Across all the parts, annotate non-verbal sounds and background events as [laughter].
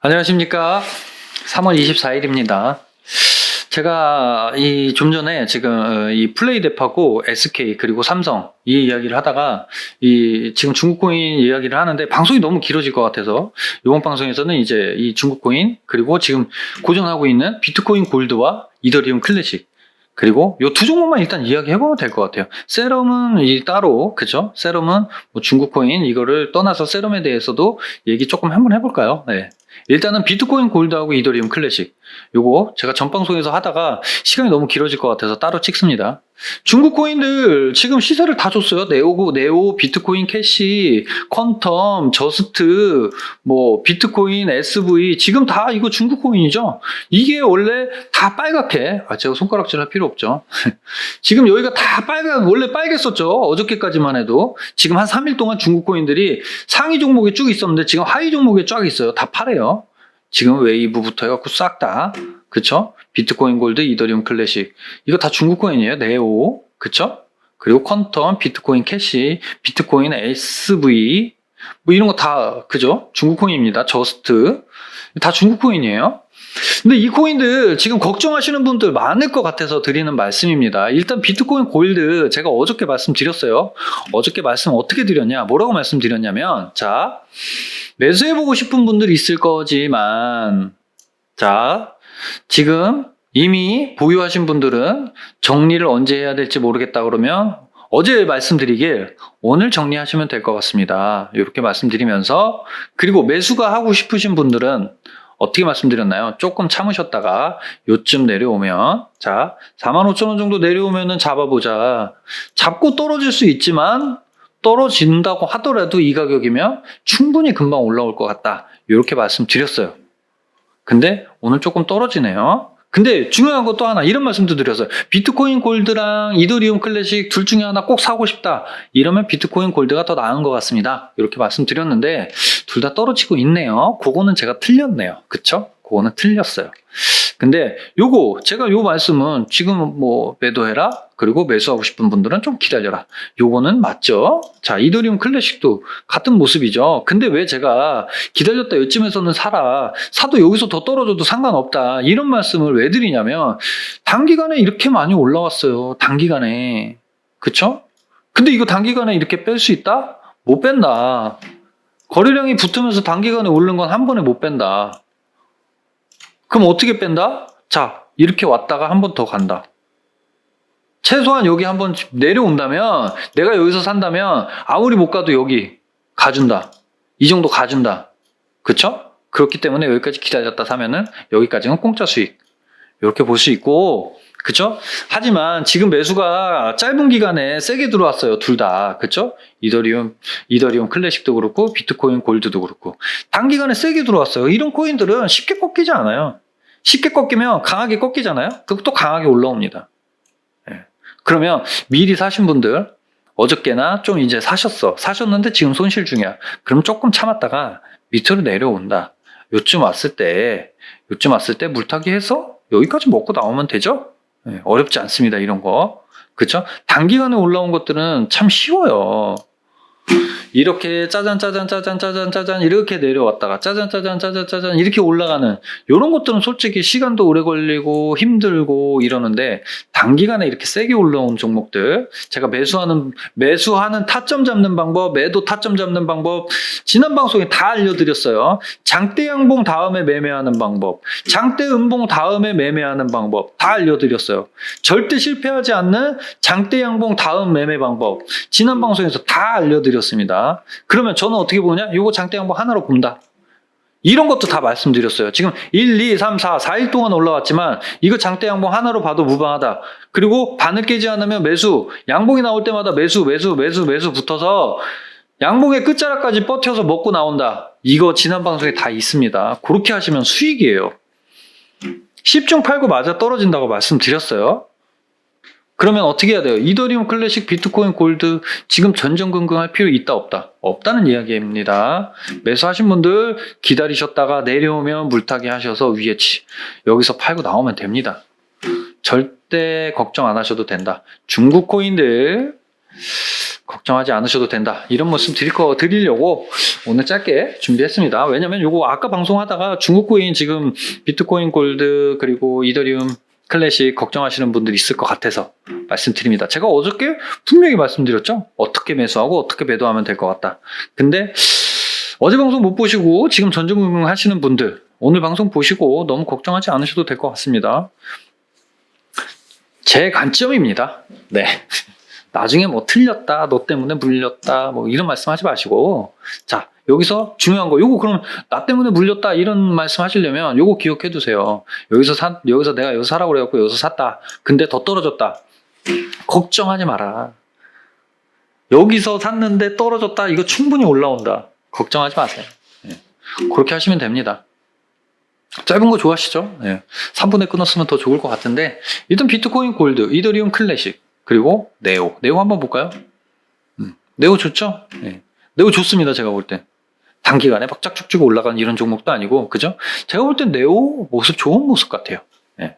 안녕하십니까. 3월 24일입니다. 제가 이 좀 전에 지금 어, 이 플레이뎁하고 SK 그리고 삼성 이 이야기를 하다가 이 지금 중국 코인 이야기를 하는데 방송이 너무 길어질 것 같아서 이번 방송에서는 이제 이 중국 코인 그리고 지금 고정하고 있는 비트코인 골드와 이더리움 클래식 그리고 요 두 종목만 일단 이야기해보면 될 것 같아요. 세럼은 이 따로 그죠? 세럼은 뭐 중국 코인 이거를 떠나서 세럼에 대해서도 얘기 조금 한번 해볼까요? 네. 일단은 비트코인 골드하고 이더리움 클래식 요거 제가 전 방송에서 하다가 시간이 너무 길어질 것 같아서 따로 찍습니다. 중국 코인들 지금 시세를 다 줬어요. 네오고 네오, 비트코인 캐시, 퀀텀, 저스트, 뭐 비트코인, SV 지금 다 이거 중국 코인이죠. 이게 원래 다 빨갛게 아 제가 손가락질 할 필요 없죠. [laughs] 지금 여기가 다 빨간 원래 빨갰었죠. 어저께까지만 해도 지금 한 3일 동안 중국 코인들이 상위 종목에 쭉 있었는데 지금 하위 종목에 쫙 있어요. 다 파래요. 지금 웨이브부터 해갖고 싹 다. 그쵸? 비트코인 골드, 이더리움 클래식. 이거 다 중국 코인이에요. 네오. 그쵸? 그리고 퀀텀, 비트코인 캐시, 비트코인 SV. 뭐 이런 거 다, 그죠? 중국 코인입니다. 저스트. 다 중국 코인이에요. 근데 이 코인들 지금 걱정하시는 분들 많을 것 같아서 드리는 말씀입니다. 일단 비트코인 골드 제가 어저께 말씀드렸어요. 어저께 말씀 어떻게 드렸냐? 뭐라고 말씀드렸냐면, 자, 매수해 보고 싶은 분들 있을 거지만, 자, 지금 이미 보유하신 분들은 정리를 언제 해야 될지 모르겠다 그러면 어제 말씀드리길 오늘 정리하시면 될 것 같습니다. 이렇게 말씀드리면서 그리고 매수가 하고 싶으신 분들은 어떻게 말씀드렸나요? 조금 참으셨다가 요쯤 내려오면 자 45,000원 정도 내려오면은 잡아보자. 잡고 떨어질 수 있지만 떨어진다고 하더라도 이 가격이면 충분히 금방 올라올 것 같다. 이렇게 말씀드렸어요. 근데 오늘 조금 떨어지네요. 근데 중요한 것도 하나 이런 말씀도 드렸어요. 비트코인 골드랑 이더리움 클래식 둘 중에 하나 꼭 사고 싶다. 이러면 비트코인 골드가 더 나은 것 같습니다. 이렇게 말씀드렸는데 둘 다 떨어지고 있네요. 그거는 제가 틀렸네요. 그쵸? 그거는 틀렸어요. 근데 요거 제가 요 말씀은 지금 뭐 매도해라 그리고 매수하고 싶은 분들은 좀 기다려라. 요거는 맞죠? 자 이더리움 클래식도 같은 모습이죠. 근데 왜 제가 기다렸다 요쯤에서는 사라 사도 여기서 더 떨어져도 상관없다 이런 말씀을 왜 드리냐면 단기간에 이렇게 많이 올라왔어요 단기간에. 그쵸? 근데 이거 단기간에 이렇게 뺄 수 있다? 못 뺀다. 거래량이 붙으면서 단기간에 오른 건 한 번에 못 뺀다 그럼 어떻게 뺀다? 자, 이렇게 왔다가 한 번 더 간다. 최소한 여기 한 번 내려온다면, 내가 여기서 산다면, 아무리 못 가도 여기 가준다. 이 정도 가준다. 그쵸? 그렇기 때문에 여기까지 기다렸다 사면은, 여기까지는 공짜 수익. 이렇게 볼 수 있고, 그쵸? 하지만 지금 매수가 짧은 기간에 세게 들어왔어요. 둘 다. 그쵸? 이더리움, 이더리움 클래식도 그렇고, 비트코인 골드도 그렇고. 단기간에 세게 들어왔어요. 이런 코인들은 쉽게 꺾이지 않아요. 쉽게 꺾이면 강하게 꺾이잖아요? 그럼 또 강하게 올라옵니다. 예. 그러면 미리 사신 분들, 어저께나 좀 이제 사셨어. 사셨는데 지금 손실 중이야. 그럼 조금 참았다가 밑으로 내려온다. 요쯤 왔을 때, 요쯤 왔을 때 물타기 해서 여기까지 먹고 나오면 되죠? 예, 어렵지 않습니다. 이런 거. 그쵸? 단기간에 올라온 것들은 참 쉬워요. 이렇게 짜잔 짜잔 짜잔 짜잔 짜잔 이렇게 내려왔다가 짜잔 짜잔 짜잔 짜잔 이렇게 올라가는 이런 것들은 솔직히 시간도 오래 걸리고 힘들고 이러는데 단기간에 이렇게 세게 올라온 종목들 제가 매수하는 매수하는 타점 잡는 방법 매도 타점 잡는 방법 지난 방송에 다 알려드렸어요. 장대 양봉 다음에 매매하는 방법 장대 음봉 다음에 매매하는 방법 다 알려드렸어요. 절대 실패하지 않는 장대 양봉 다음 매매 방법 지난 방송에서 다 알려드렸 습니다 그러면 저는 어떻게 보냐? 요거 장대 양봉 하나로 본다. 이런 것도 다 말씀드렸어요. 지금 1, 2, 3, 4, 4일 동안 올라왔지만 이거 장대 양봉 하나로 봐도 무방하다. 그리고 반을 깨지 않으면 매수, 양봉이 나올 때마다 매수, 매수, 매수, 매수 붙어서 양봉의 끝자락까지 버텨서 먹고 나온다. 이거 지난 방송에 다 있습니다. 그렇게 하시면 수익이에요. 10중 8구 맞아 떨어진다고 말씀드렸어요. 그러면 어떻게 해야 돼요? 이더리움 클래식, 비트코인 골드 지금 전전긍긍할 필요 있다 없다? 없다는 이야기입니다. 매수하신 분들 기다리셨다가 내려오면 물타기 하셔서 위에 치 여기서 팔고 나오면 됩니다. 절대 걱정 안 하셔도 된다. 중국 코인들 걱정하지 않으셔도 된다. 이런 말씀 드릴 거 드리려고 오늘 짧게 준비했습니다. 왜냐면 요거 아까 방송하다가 중국 코인 지금 비트코인 골드 그리고 이더리움 클래식 걱정하시는 분들 있을 것 같아서 말씀드립니다. 제가 어저께 분명히 말씀드렸죠. 어떻게 매수하고 어떻게 매도하면 될 것 같다. 근데 어제 방송 못 보시고 지금 전전긍긍 하시는 분들 오늘 방송 보시고 너무 걱정하지 않으셔도 될 것 같습니다. 제 관점입니다. 네. 나중에 뭐 틀렸다, 너 때문에 물렸다, 뭐 이런 말씀 하지 마시고, 자, 여기서 중요한 거, 요거 그럼 나 때문에 물렸다, 이런 말씀 하시려면 요거 기억해 두세요. 여기서 사, 여기서 내가 여기서 사라고 그래갖고 여기서 샀다. 근데 더 떨어졌다. 걱정하지 마라. 여기서 샀는데 떨어졌다, 이거 충분히 올라온다. 걱정하지 마세요. 예. 그렇게 하시면 됩니다. 짧은 거 좋아하시죠? 예. 3분에 끊었으면 더 좋을 것 같은데, 일단 비트코인 골드, 이더리움 클래식, 그리고 네오. 네오 한번 볼까요? 음, 네오 좋죠? 예. 네오 좋습니다. 제가 볼 땐. 단기간에 막 짝쭉쭉 올라가는 이런 종목도 아니고, 그죠? 제가 볼 땐 네오 모습 좋은 모습 같아요. 예.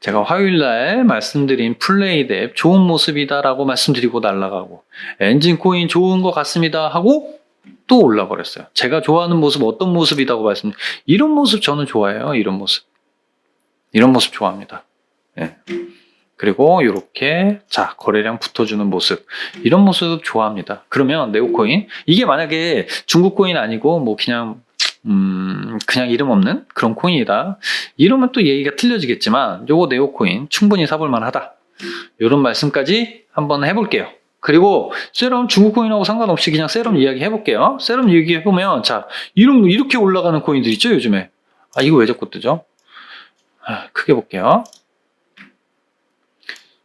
제가 화요일 날 말씀드린 플레이 앱 좋은 모습이다라고 말씀드리고 날라가고, 엔진 코인 좋은 것 같습니다 하고 또 올라버렸어요. 제가 좋아하는 모습 어떤 모습이라고 말씀, 이런 모습 저는 좋아해요. 이런 모습. 이런 모습 좋아합니다. 예. 그리고 이렇게 자 거래량 붙어주는 모습 이런 모습 좋아합니다. 그러면 네오코인 이게 만약에 중국 코인 아니고 뭐 그냥 음 그냥 이름 없는 그런 코인이다 이러면 또 얘기가 틀려지겠지만 요거 네오코인 충분히 사볼 만 하다 이런 말씀까지 한번 해볼게요. 그리고 세럼 중국 코인하고 상관없이 그냥 세럼 이야기 해볼게요. 세럼 얘기 해보면 자 이런 이렇게 올라가는 코인들 있죠 요즘에 아 이거 왜 자꾸 뜨죠? 아, 크게 볼게요.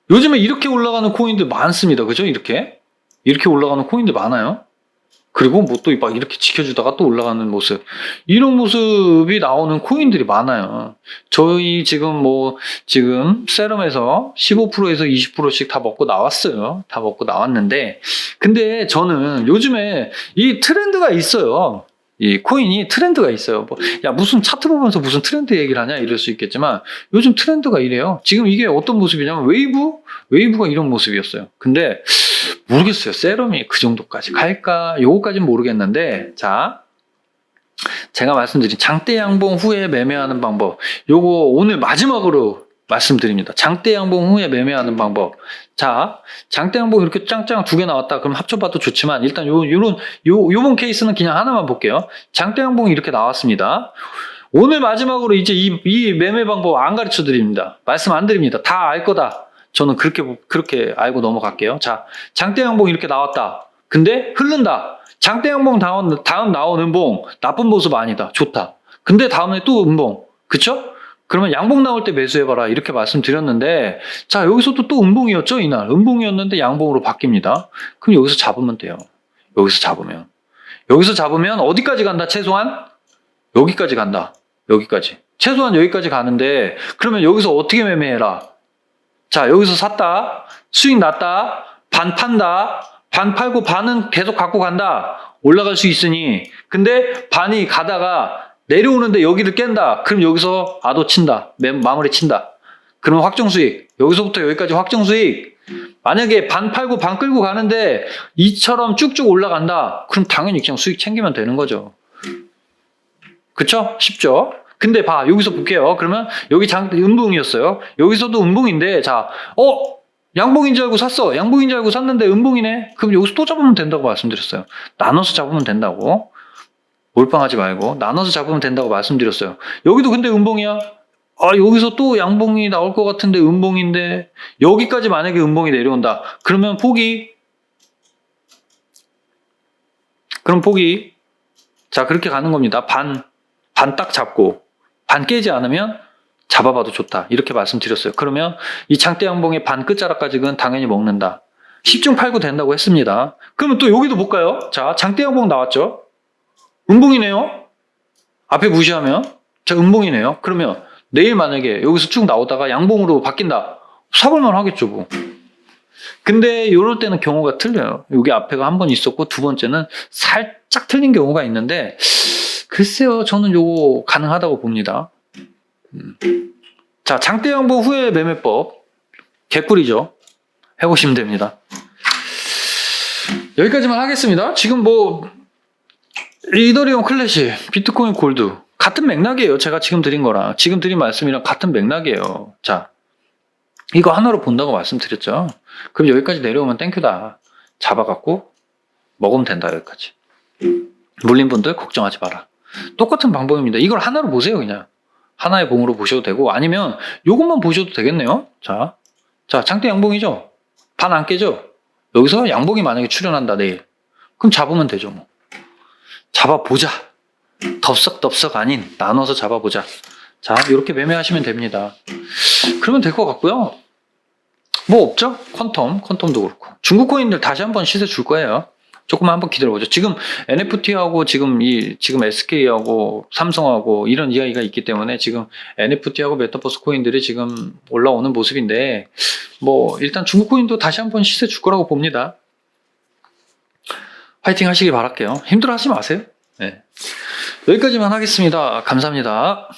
요즘에 이렇게 올라가는 코인들 많습니다. 그죠? 이렇게. 이렇게 올라가는 코인들 많아요. 그리고 뭐 또 막 이렇게 지켜주다가 또 올라가는 모습. 이런 모습이 나오는 코인들이 많아요. 저희 지금 뭐, 지금 세럼에서 15%에서 20%씩 다 먹고 나왔어요. 다 먹고 나왔는데. 근데 저는 요즘에 이 트렌드가 있어요. 이 코인이 트렌드가 있어요. 뭐, 야, 무슨 차트 보면서 무슨 트렌드 얘기를 하냐? 이럴 수 있겠지만, 요즘 트렌드가 이래요. 지금 이게 어떤 모습이냐면, 웨이브? 웨이브가 이런 모습이었어요. 근데, 모르겠어요. 세럼이 그 정도까지 갈까? 요거까지는 모르겠는데, 자. 제가 말씀드린 장대 양봉 후에 매매하는 방법. 요거 오늘 마지막으로 말씀드립니다. 장대 양봉 후에 매매하는 방법. 자, 장대 양봉 이렇게 짱짱 두 개 나왔다. 그럼 합쳐봐도 좋지만 일단 요 요런 요 요번 케이스는 그냥 하나만 볼게요. 장대 양봉이 이렇게 나왔습니다. 오늘 마지막으로 이제 이, 이 매매 방법 안 가르쳐 드립니다. 말씀 안 드립니다. 다 알 거다. 저는 그렇게 그렇게 알고 넘어갈게요. 자, 장대 양봉 이렇게 나왔다. 근데 흐른다. 장대 양봉 다음 다음 나온 음봉 나쁜 모습 아니다. 좋다. 근데 다음에 또 음봉. 그쵸? 그러면 양봉 나올 때 매수해봐라. 이렇게 말씀드렸는데 자 여기서도 또 음봉이었죠 이날. 음봉이었는데 양봉으로 바뀝니다. 그럼 여기서 잡으면 돼요. 여기서 잡으면. 여기서 잡으면 어디까지 간다 최소한? 여기까지 간다. 여기까지. 최소한 여기까지 가는데 그러면 여기서 어떻게 매매해라? 자 여기서 샀다. 수익 났다. 반 판다. 반 팔고 반은 계속 갖고 간다. 올라갈 수 있으니. 근데 반이 가다가 내려오는데 여기를 깬다. 그럼 여기서 아도 친다. 매- 마무리 친다. 그러면 확정 수익. 여기서부터 여기까지 확정 수익. 만약에 반 팔고 반 끌고 가는데 이처럼 쭉쭉 올라간다. 그럼 당연히 그냥 수익 챙기면 되는 거죠. 그쵸? 쉽죠? 근데 봐. 여기서 볼게요. 그러면 여기 장, 음봉이었어요. 여기서도 음봉인데, 자, 어? 양봉인 줄 알고 샀어. 양봉인 줄 알고 샀는데 음봉이네. 그럼 여기서 또 잡으면 된다고 말씀드렸어요. 나눠서 잡으면 된다고. 몰빵하지 말고 나눠서 잡으면 된다고 말씀드렸어요. 여기도 근데 음봉이야. 아 여기서 또 양봉이 나올 것 같은데 음봉인데 여기까지 만약에 음봉이 내려온다. 그러면 포기. 그럼 포기. 자 그렇게 가는 겁니다. 반 반 딱 잡고 반 깨지 않으면 잡아봐도 좋다. 이렇게 말씀드렸어요. 그러면 이 장대 양봉의 반 끝자락까지는 당연히 먹는다. 10중 8구 된다고 했습니다. 그러면 또 여기도 볼까요? 자 장대 양봉 나왔죠? 음봉이네요. 앞에 무시하면 자 음봉이네요. 그러면 내일 만약에 여기서 쭉 나오다가 양봉으로 바뀐다. 사볼만 하겠죠, 뭐. 근데 이럴 때는 경우가 틀려요. 여기 앞에가 한 번 있었고 두 번째는 살짝 틀린 경우가 있는데 글쎄요, 저는 요거 가능하다고 봅니다. 음. 자, 장대 양봉 후에 매매법 개꿀이죠. 해보시면 됩니다. 여기까지만 하겠습니다. 지금 뭐 이더리움 클래식, 비트코인 골드 같은 맥락이에요. 제가 지금 드린 거랑 지금 드린 말씀이랑 같은 맥락이에요. 자, 이거 하나로 본다고 말씀드렸죠. 그럼 여기까지 내려오면 땡큐다. 잡아갖고 먹으면 된다 여기까지. 물린 분들 걱정하지 마라. 똑같은 방법입니다. 이걸 하나로 보세요 그냥. 하나의 봉으로 보셔도 되고 아니면 요것만 보셔도 되겠네요. 자, 자 장대 양봉이죠. 반 안 깨죠. 여기서 양봉이 만약에 출현한다 내일. 그럼 잡으면 되죠 뭐. 잡아보자. 덥석덥석 아닌 나눠서 잡아보자. 자, 이렇게 매매하시면 됩니다. 그러면 될 것 같고요. 뭐 없죠? 퀀텀, 퀀텀도 그렇고. 중국 코인들 다시 한번 시세 줄 거예요. 조금만 한번 기다려보죠. 지금 NFT하고 지금 이 지금 SK하고 삼성하고 이런 이야기가 있기 때문에 지금 NFT하고 메타버스 코인들이 지금 올라오는 모습인데 뭐 일단 중국 코인도 다시 한번 시세 줄 거라고 봅니다. 화이팅 하시길 바랄게요. 힘들어 하지 마세요. 네. 여기까지만 하겠습니다. 감사합니다.